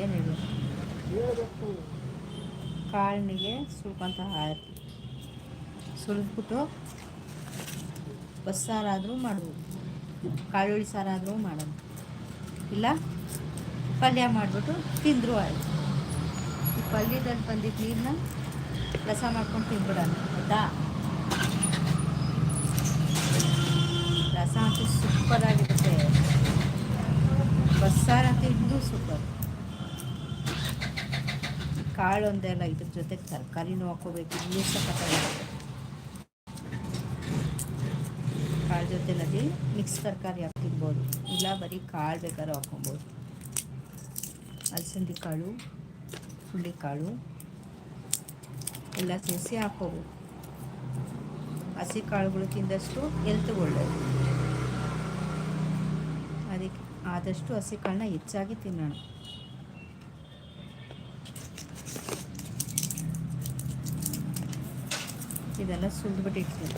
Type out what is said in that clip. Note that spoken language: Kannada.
ಏನಿದು? ಹೇಳಬೇಕು ಕಾಳಿಗೆ ಸುಳ್ಕೊಂತ ಹಾಕಿ. ಸುರಿದ್ಬಿಟ್ಟು ಬಸ್ಸಾರಾದರೂ ಮಾಡ್ಬೋದು. ಕಾಳುಳ್ಳಿ ಸಾರಾದರೂ ಮಾಡೋದು. ಇಲ್ಲ? ಪಲ್ಯ ಮಾಡಿಬಿಟ್ಟು ತಿಂದರೂ ಆಯಿತು. ಈ ಪಲ್ಯದಲ್ಲಿ ಬಂದಿದ್ದ ನೀರನ್ನ ರಸ ಮಾಡ್ಕೊಂಡು ತಿಂದ್ಬಿಡೋಣ ಆಯಿತಾ? ರಸ ಅಂತೂ ಸೂಪರಾಗಿದೆ ಇನ್ನೂ ಸೂಪರ್ ಕಾಳು ಒಂದೆಲ್ಲ ಇದ್ರ ಜೊತೆಗೆ ತರಕಾರಿನೂ ಹಾಕೋಬೇಕು, ಇನ್ನೂ ಸಖತ್ತಾಗಿರುತ್ತೆ ಕಾಳು ಜೊತೆನಲ್ಲಿ ಮಿಕ್ಸ್ ತರಕಾರಿ ಹಾಕಿ ತಿನ್ಬೋದು. ಇಲ್ಲ, ಬರೀ ಕಾಳು ಬೇಕಾದ್ರೂ ಹಾಕೊಬೋದು. ಅಲಸಂದಿ ಕಾಳು ಹುಳ್ಳಿಕಾಳು ಎಲ್ಲ ಸೇರಿಸಿ ಹಾಕೋಬೋದು ಹಸಿ ಕಾಳುಗಳು ತಿಂದಷ್ಟು ಎಲ್ತ್ ಒಳ್ಳೆಯದು ಅದಕ್ಕೆ ಆದಷ್ಟು ಹಸಿ ಹೆಚ್ಚಾಗಿ ತಿನ್ನೋಣ. ಇದೆಲ್ಲ ಸುಲಿದ್ಬಿಟ್ಟು ಇಟ್ತೀನಿ